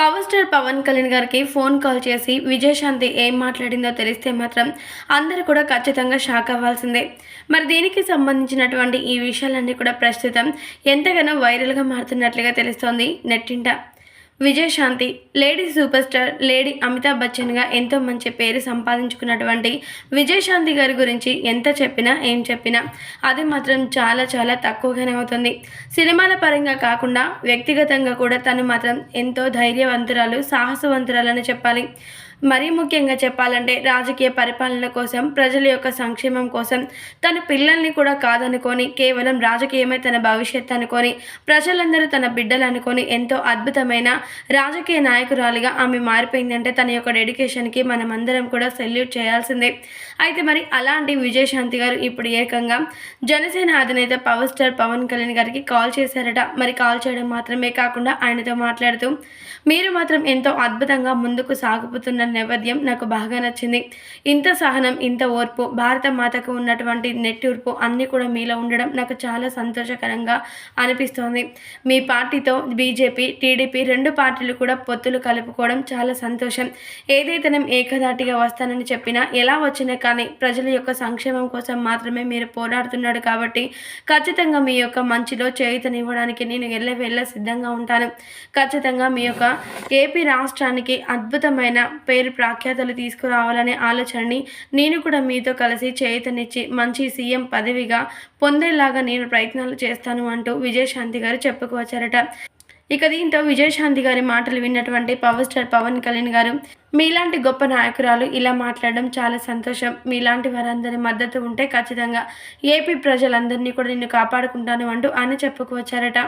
Power star Pawan Kalyan గారికి phone call చేసి విజయశాంతి ఏం మాట్లాడిందో తెలిస్తే మాత్రం అందరూ కూడా ఖచ్చితంగా షాక్ అవ్వాల్సిందే. మరి దీనికి సంబంధించినటువంటి ఈ విషయాలన్నీ కూడా ప్రస్తుతం ఎంతగానో వైరల్గా మారుతున్నట్లుగా తెలుస్తోంది నెట్టింట. Vijayashanti lady super star lady Amitabh బచ్చన్గా ఎంతో మంచి పేరు సంపాదించుకున్నటువంటి విజయశాంతి గారి గురించి ఎంత చెప్పినా ఏం చెప్పినా అది మాత్రం చాలా చాలా తక్కువగానే అవుతుంది. సినిమాల పరంగా కాకుండా వ్యక్తిగతంగా కూడా తను మాత్రం ఎంతో ధైర్యవంతురాలు సాహసవంతురాలని చెప్పాలి. మరీ ముఖ్యంగా చెప్పాలంటే రాజకీయ పరిపాలన కోసం ప్రజల యొక్క సంక్షేమం కోసం తన పిల్లల్ని కూడా కాదనుకొని కేవలం రాజకీయమే తన భవిష్యత్ అనుకొని ప్రజలందరూ తన బిడ్డలు అనుకొని ఎంతో అద్భుతమైన రాజకీయ నాయకురాలిగా ఆమె మారిపోయిందంటే తన యొక్క డెడికేషన్కి మనమందరం కూడా సెల్యూట్ చేయాల్సిందే. అయితే మరి అలాంటి విజయశాంతి గారు ఇప్పుడు ఏకంగా జనసేన అధినేత పవర్ స్టార్ పవన్ కళ్యాణ్ గారికి కాల్ చేశారట. మరి కాల్ చేయడం మాత్రమే కాకుండా ఆయనతో మాట్లాడుతూ మీరు మాత్రం ఎంతో అద్భుతంగా ముందుకు సాగుపుతున్న నేపథ్యం నాకు బాగా నచ్చింది. ఇంత సహనం ఇంత ఓర్పు భారత మాతకు ఉన్నటువంటి నెట్టూర్పు అన్నీ కూడా మీలో ఉండడం నాకు చాలా సంతోషకరంగా అనిపిస్తోంది. మీ పార్టీతో బీజేపీ టీడీపీ రెండు పార్టీలు కూడా పొత్తులు కలుపుకోవడం చాలా సంతోషం. ఏదైతే నేను ఏకధాటిగా వస్తానని చెప్పినా ఎలా వచ్చినా కానీ ప్రజల యొక్క సంక్షేమం కోసం మాత్రమే మీరు పోరాడుతున్నాడు కాబట్టి ఖచ్చితంగా మీ యొక్క మంచిలో చేయుతనివ్వడానికి నేను ఎల్ల వెళ్ళ సిద్ధంగా ఉంటాను. ఖచ్చితంగా మీ యొక్క ఏపీ రాష్ట్రానికి అద్భుతమైన పేరు ప్రఖ్యాతలు తీసుకురావాలనే ఆలోచనని నేను కూడా మీతో కలిసి చేతనిచ్చి మంచి సీఎం పదవిగా పొందేలాగా నేను ప్రయత్నాలు చేస్తాను అంటూ విజయశాంతి గారు చెప్పుకొచ్చారట ఇక దీంతో విజయశాంతి గారి మాటలు విన్నటువంటి పవర్ స్టార్ పవన్ కళ్యాణ్ గారు మీలాంటి గొప్ప నాయకురాలు ఇలా మాట్లాడడం చాలా సంతోషం. మీలాంటి వారందరి మద్దతు ఉంటే ఖచ్చితంగా ఏపీ ప్రజలందరినీ కూడా నిన్ను కాపాడుకుంటాను అంటూ ఆయన చెప్పుకువచ్చారట.